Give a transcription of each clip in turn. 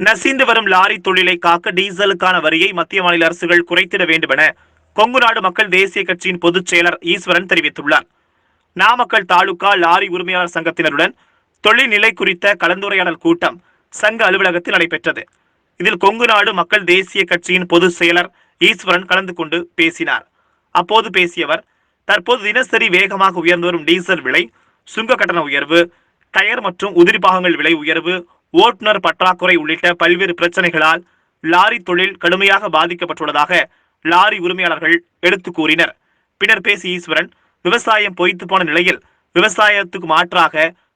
நசிந்து வரும் லாரி தொழிலை காக்க டீசலுக்கான வரியை மத்திய மாநில அரசுகள் குறைத்திட வேண்டுமென கொங்கு நாடு மக்கள் தேசிய கட்சியின் பொதுச் செயலர் ஈஸ்வரன் தெரிவித்துள்ளார். நாமக்கல் தாலுகா லாரி உரிமையாளர் சங்கத்தினருடன் தொழில்நிலை குறித்த கலந்துரையாடல் கூட்டம் சங்க அலுவலகத்தில் நடைபெற்றது. இதில் கொங்கு நாடு மக்கள் தேசிய கட்சியின் பொதுச் செயலர் ஈஸ்வரன் கலந்து கொண்டு பேசினார். அப்போது பேசியவர் தற்போது தினசரி வேகமாக உயர்ந்து வரும் டீசல் விலை சுங்க கட்டண உயர்வு டயர் மற்றும் உதிரி பாகங்கள் விலை உயர்வு ஓட்டுநர் பற்றாக்குறை உள்ளிட்ட பல்வேறு பிரச்சனைகளால் லாரி தொழில் கடுமையாக பாதிக்கப்பட்டுள்ளதாக லாரி உரிமையாளர்கள் எடுத்து கூறினர். பின்னர் பேசிய ஈஸ்வரன் விவசாயம் பொய்த்து போன நிலையில் விவசாயத்துக்கு மாற்றாக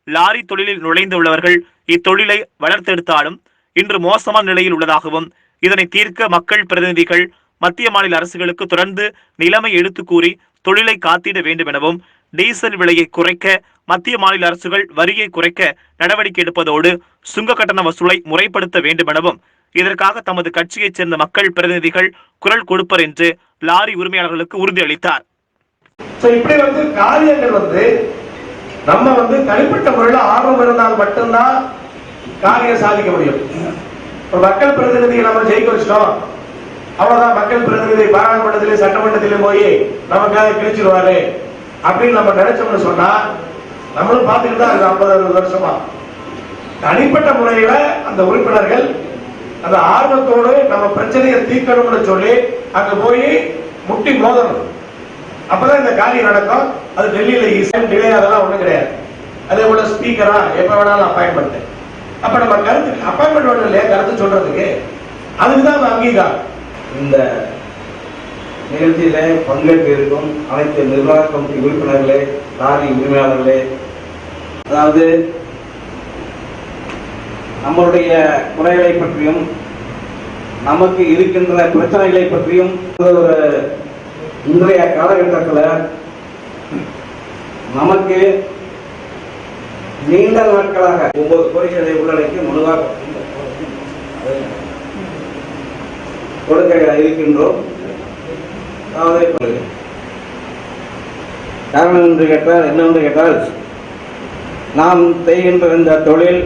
லாரி தொழிலில் நுழைந்துள்ளவர்கள் இத்தொழிலை வளர்த்தெடுத்தாலும் இன்று மோசமான நிலையில் உள்ளதாகவும் இதனை தீர்க்க மக்கள் பிரதிநிதிகள் மத்திய மாநில அரசுகளுக்கு தொடர்ந்து நிலைமை எடுத்து கூறி தொழிலை காத்திட வேண்டும் எனவும் டீசல் விலையை குறைக்க மத்திய மாநில அரசுகள் வரியை குறைக்க நடவடிக்கை எடுப்பதோடு சுங்க கட்டண வசூலை முறைப்படுத்த வேண்டும் எனவும் இதற்காக தமது கட்சியைச் சேர்ந்த மக்கள் பிரதிநிதிகள் குரல் கொடுப்பர் என்று லாரி உரிமையாளர்களுக்கு உறுதியளித்தார் இப்படி வந்து காரியங்கள் வந்து நம்ம வந்து தனிப்பட்ட முறையில் ஆர்வம் இருந்தால் மட்டும்தான் காரியம் சாதிக்க முடியும். மக்கள் பிரதிநிதியை நம்ம ஜெயிக்க வச்சிட்டோம். அவ்வளவுதான். மக்கள் பிரதிநிதி பாராளுமன்றத்திலே சட்டமன்றத்திலே போய் நமக்காக கிழிச்சிருவாரு. அப்படின்னு நம்ம நினைச்சோம்னு சொன்னா நம்மளும் பார்த்துக்கிட்டு தான் இருக்கு ஐம்பது அறுபது வருஷமா. தனிப்பட்ட முறையில அந்த உறுப்பினர்கள் அந்த ஆர்வத்தோடு நம்ம பிரச்சனையை தீர்க்கணும்னு சொல்லி அங்க போய் முட்டி மோதணும். அப்பதான் இந்த காரியம் நடக்கும். அது டெல்லியில இசை டிலே அதெல்லாம் ஒன்றும் கிடையாது. அதே போல ஸ்பீக்கரா எப்ப வேணாலும் அப்பாயின்மெண்ட் அப்ப நம்ம கருத்து அப்பாயின்மெண்ட் வேணும் இல்லையா கருத்து சொல்றதுக்கு. அதுக்கு தான் அங்கீகாரம். இந்த நிகழ்ச்சியில பங்கேற்க இருக்கும் அனைத்து நிர்வாக கமிட்டி உறுப்பினர்களே லாரி உரிமையாளர்களே. அதாவது நம்மளுடைய குறைகளை பற்றியும் நமக்கு இருக்கின்ற பிரச்சனைகளை பற்றியும் ஒரு இன்றைய காலகட்டத்தில் நமக்கு நீண்ட நாட்களாக ஒன்பது கோரிக்கைகளை உள்ளடக்கி மனுவாக கொடுக்க இருக்கின்றோம். காரணம் என்று கேட்டால் என்னவென்று கேட்டால் நாம் செய்கின்ற இந்த தொழில்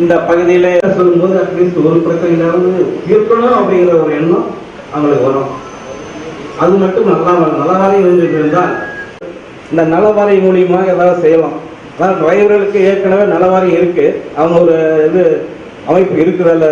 இந்த பகுதியிலே சொல்லும்போது அட்லீஸ்ட் ஒரு பிரச்சனையிலிருந்து இருக்கணும் அப்படிங்கிற ஒரு எண்ணம் அவங்களுக்கு வரும். அது மட்டும் நல்லா நலவாரி இருந்தால் இந்த நலவாரி மூலியமாக ஏதாவது செய்யலாம். ஆனால் டிரைவர்களுக்கு ஏற்கனவே நலவாரி இருக்கு. அவங்க ஒரு இது அமைப்பு இருக்கிறதில்ல